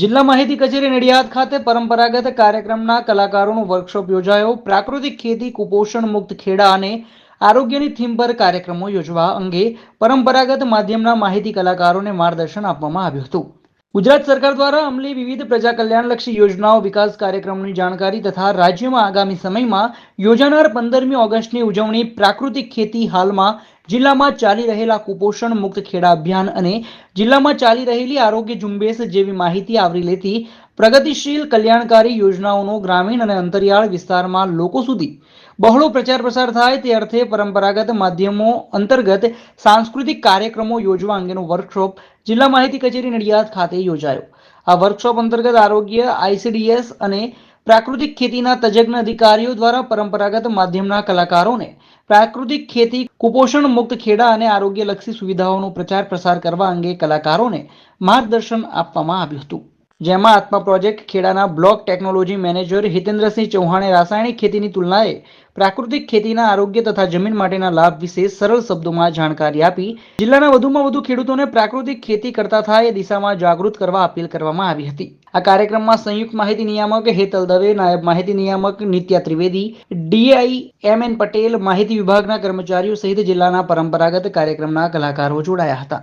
જિલ્લા માહિતી કચેરી નડિયાદ ખાતે પરંપરાગત કાર્યક્રમના કલાકારોનો વર્કશોપ યોજાયો. પ્રાકૃતિક ખેતી, કુપોષણ મુક્ત ખેડા અને આરોગ્યની થીમ પર કાર્યક્રમો યોજવા અંગે પરંપરાગત માધ્યમના માહિતી કલાકારોને માર્ગદર્શન આપવામાં આવ્યું હતું. ગુજરાત સરકાર દ્વારા અમલી વિવિધ પ્રજા કલ્યાણલક્ષી યોજનાઓ, વિકાસ કાર્યક્રમોની જાણકારી તથા રાજ્યમાં આગામી સમયમાં યોજાનાર પંદરમી ઓગસ્ટની ઉજવણી પ્રાકૃતિક ખેતી હાલમાં જિલ્લામાં ચાલી રહેલા કુપોષણ મુક્ત ખેડા અભિયાન અને જિલ્લામાં ચાલી રહેલી આરોગ્ય ઝુંબેશ જેવી માહિતી આવરી લેતી પ્રગતિશીલ કલ્યાણકારી યોજનાઓનો ગ્રામીણ અને અંતરિયાળ વિસ્તારમાં લોકો સુધી બહોળો પ્રચાર પ્રસાર થાય તે અર્થે પરંપરાગત માધ્યમો અંતર્ગત સાંસ્કૃતિક કાર્યક્રમો યોજવા અંગેનો વર્કશોપ જિલ્લા માહિતી કચેરી નડિયાદ ખાતે યોજાયો. આ વર્કશોપ અંતર્ગત આરોગ્ય આઈસીડીએસ અને પ્રાકૃતિક ખેતીના તજજ્ઞ અધિકારીઓ દ્વારા પરંપરાગત માધ્યમના કલાકારોને પ્રાકૃતિક ખેતી, કુપોષણ મુક્ત ખેડા અને આરોગ્યલક્ષી સુવિધાઓનો પ્રચાર પ્રસાર કરવા અંગે કલાકારોને માર્ગદર્શન આપવામાં આવ્યું હતું. જેમાં આત્મા પ્રોજેક્ટ ખેડાના બ્લોક ટેકનોલોજી મેનેજર હિતેન્દ્રસિંહ ચૌહાણે રાસાયણિક ખેતીની તુલનાએ પ્રાકૃતિક ખેતીના આરોગ્ય તથા જમીન માટેના લાભ વિશે સરળ શબ્દોમાં જાણકારી આપી. જિલ્લાના વધુમાં વધુ ખેડૂતોને પ્રાકૃતિક ખેતી કરતા થાય એ દિશામાં જાગૃત કરવા અપીલ કરવામાં આવી હતી. આ કાર્યક્રમમાં સંયુક્ત માહિતી નિયામક હેતલ દવે, નાયબ માહિતી નિયામક Nitya Trivedi D I M N Patel, માહિતી વિભાગના કર્મચારીઓ સહિત જિલ્લાના પરંપરાગત કાર્યક્રમના કલાકારો જોડાયા હતા.